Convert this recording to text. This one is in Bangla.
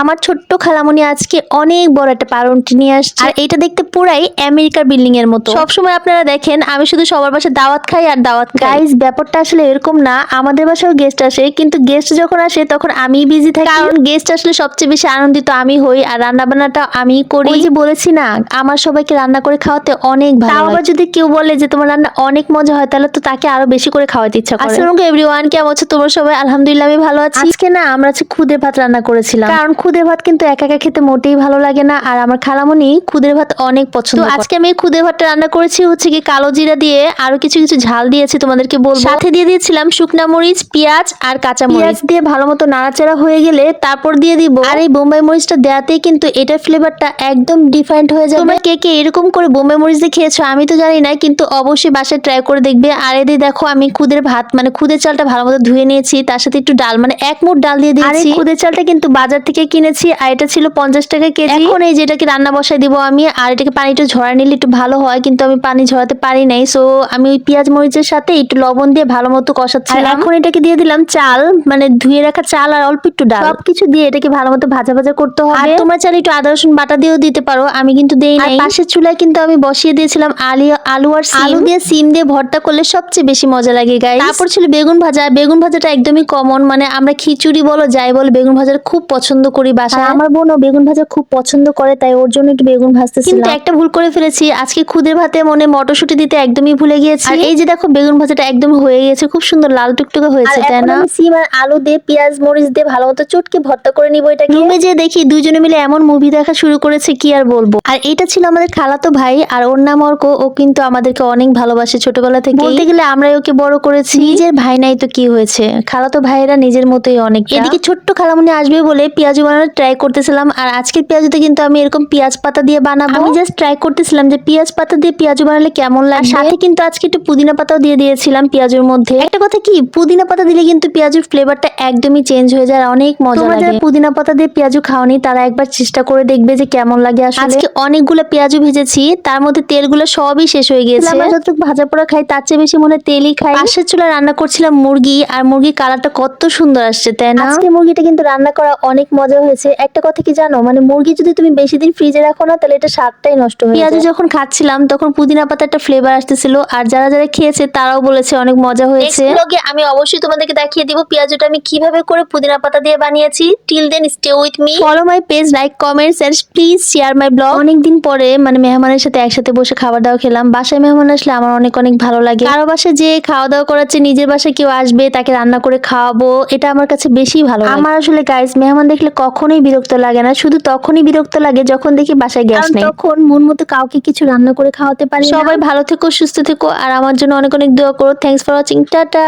আমার ছোট্ট খালামণি আজকে অনেক বড় একটা পাউরুটি নিয়ে আসছে। আর এটা দেখতে পুরাই আমেরিকার বিল্ডিং এর মতো। সবসময় আপনারা দেখেন আমি শুধু সবার বাসায় দাওয়াত খাই আর দাওয়াত খাই। ব্যাপারটা আসলে এরকম না আমাদের বাসায়ও গেস্ট আসে কিন্তু গেস্ট যখন আসে তখন আমি বিজি থাকি। কারণ গেস্ট আসলে সবচেয়ে বেশি আনন্দিত আমি হই আর রান্না বান্নাটা আমি করি যে বলেছি না আমার সবাইকে রান্না করে খাওয়াতে অনেক ভালো আবার যদি কেউ বলে যে তোমার রান্না অনেক মজা হয় তাহলে তো তাকে আরও বেশি করে খাওয়াতে ইচ্ছা করে। আসসালামু আলাইকুম এভরিওয়ান কেমন আছো? তোমরা সবাই আলহামদুলিল্লাহ আমি ভালো আছি। আজকে না আমরা খুদে ভাত রান্না করেছিলাম। কারণ খুদে ভাত কিন্তু একা একা খেতে মোটেই ভালো লাগে না। আর আমার খালামণি খুদের ভাত অনেক পছন্দ আজকে আমি খুদের ভাতটা রান্না করেছি হচ্ছে কি কালো জিরা দিয়ে আরও কিছু কিছু ঝাল দিয়েছি তোমাদেরকে বলব। সাথে দিয়ে দিয়েছিলাম শুকনা মরিচ পেঁয়াজ আর কাঁচা মরিচ। দিয়ে ভালো মতো নাড়াচাড়া হয়ে গেলে তারপর দিয়ে দিব আর এই বোম্বাই মরিচটা দেওয়াতেই কিন্তু এটার ফ্লেভারটা একদম ডিফারেন্ট হয়ে যাবে। তোমরা কে কে এরকম করে বোম্বাই মরিচ দিয়ে খেয়েছো আমি তো জানি না কিন্তু অবশ্যই বাসায় ট্রাই করে দেখবে। আর এদিকে দেখো আমি খুদের ভাত মানে খুদের চালটা ভালো মতো ধুয়ে নিয়েছি তার সাথে একটু ডাল মানে এক মুঠ ডাল দিয়ে দিয়েছি। খুদের চালটা কিন্তু বাজার থেকে কিনেছি আর এটা ছিল পঞ্চাশ টাকা কেজি। এখন এই যেটাকে রান্না বসাই দিব আমি আর এটাকে পানি একটু ঝরা নিলে একটু ভালো হয় কিন্তু আমি পানি ঝরাতে পারি নাই। সো আমি ওই পেঁয়াজ মরিচের সাথে একটু লবণ দিয়ে ভালো মতো কষাচ্ছি এখন এটাকে দিয়ে দিলাম চাল মানে ধুয়ে রাখা চাল আর অল্প একটু ডাল। সবকিছু দিয়ে এটাকে ভালো মতো ভাজা ভাজা করতে হবে। আর তোমরা চাইলে একটু আদা রসুন বাটা দিয়েও দিতে পারো আমি কিন্তু দেই নাই। পাশের চুলায় কিন্তু আমি বসিয়ে দিয়েছিলাম আলি আলু আর আলু দিয়ে সিম দিয়ে ভর্তা করলে সবচেয়ে বেশি মজা লাগে গাই তারপর ছিল বেগুন ভাজা। বেগুন ভাজাটা একদমই কমন মানে আমরা খিচুড়ি বলো যাই বলো বেগুন ভাজাটা খুব পছন্দ করি বাসায়। আমার বোনও বেগুন ভাজা খুব পছন্দ করে তাই ওর জন্য একটু বেগুন ভাজতেছিলাম। কিন্তু একটা ভুল করে ফেলেছি আজকে খুদের ভাতে মনে মটরশুঁটি দিতে একদমই ভুলে গিয়েছি। আর এই যে দেখো বেগুন ভাজাটা একদম হয়ে গেছে খুব সুন্দর লাল টুকটুকে হয়েছে তাই না? সিম আর আলু দিয়ে পেঁয়াজ মরিচ দিয়ে ভালো মতো চটকে ভর্তা করে নিব এটাকে। রুমে যে দেখি দুজনে মিলে এমন মুভি দেখা শুরু করেছে কি আর বলব? আর এটা ছিল আমাদের খালাতো ভাই আর ওর নাম অর্ক ও কিন্তু আমাদেরকে অনেক ভালোবাসে ছোটবেলা থেকে বলতে গেলে আমরাই ওকে বড় করেছি। নিজের ভাই নাই তো কি হয়েছে? খালাতো ভাইয়েরা নিজের মতোই অনেক এদিকে ছোট্ট খালামুনি আসবে বলে পেঁয়াজু বানানোর ট্রাই করতেছিলাম। আর আজকের পেঁয়াজুতে কিন্তু আমি এরকম পেঁয়াজ পাতা দিয়ে বানাবো। আমি জাস্ট ট্রাই করতেছিলাম যে পেঁয়াজ পাতা দিয়ে পেঁয়াজু বানালে কেমন লাগে সাথে কিন্তু আজকে একটু পুদিনা পাতাও দিয়ে দিয়েছিলাম পেঁয়াজুর মধ্যে। একটা কথা কি? পুদিনা পাতা দিলে কিন্তু পেঁয়াজুর ফ্লেভারটা একদমই চেঞ্জ হয়ে যায় অনেক মজা লাগে। পুদিনা পাতা দিয়ে পেঁয়াজু খাওনি তারা একবার চেষ্টা করে দেখবে যে কেমন লাগে আসলে। আজকে অনেকগুলো পেঁয়াজু ভেজেছি তার মধ্যে তেলগুলো সবই শেষ হয়ে গিয়েছে। আমরা যতটুকু ভাজা পোড়া খাই তার চেয়ে বেশি মনে তেলই খাই। পাশের চুলা রান্না করছিলাম মুরগি আর মুরগির কালারটা কত সুন্দর আসছে তাই না? আজকে মুরগিটা কিন্তু রান্না করা অনেক মজা হয়েছে। একটা কথা কি জানো? মানে মুরগি যদি তুমি বেশি দিন ফ্রিজে রাখো না তাহলে এটা স্বাদটাই নষ্ট হয়ে পেঁয়াজু যখন খাচ্ছিলাম তখন পুদিনা পাতা একটা ফ্লেভার আসতেছিল। আর যারা যারা খেয়েছে তারাও বলেছে অনেক মজা হয়েছে। ব্লগে আমি অবশ্যই তোমাদেরকে দেখিয়ে দিব পেঁয়াজুটা আমি কীভাবে করে পুদিনা পাতা দিয়ে বানিয়েছি। Till then stay with me follow my page like comments and please share my blog অনেকদিন পরে মানে মেহমানের সাথে একসাথে বসে খাবার দাওয়া খেলাম। বাসায় মেহমান আসলে আমার অনেক অনেক ভালো লাগে। কারও বাসায় যে খাওয়া দাওয়া করাচ্ছে নিজের বাসায় কেউ আসবে তাকে রান্না করে খাওয়াবো এটা আমার কাছে বেশি ভালো লাগে। আমার আসলে গাইস মেহমান দেখলে কখনোই বিরক্ত লাগে না শুধু তখনই বিরক্ত লাগে যখন দেখি বাসায় গ্যাস নেই। তখন মন মতো কাউকে কিছু রান্না করে খাওয়াতে পারি সবাই ভালো থেকো সুস্থ থেকো আর আমার জন্য অনেক অনেক দোয়া করো। Thanks for watching tata.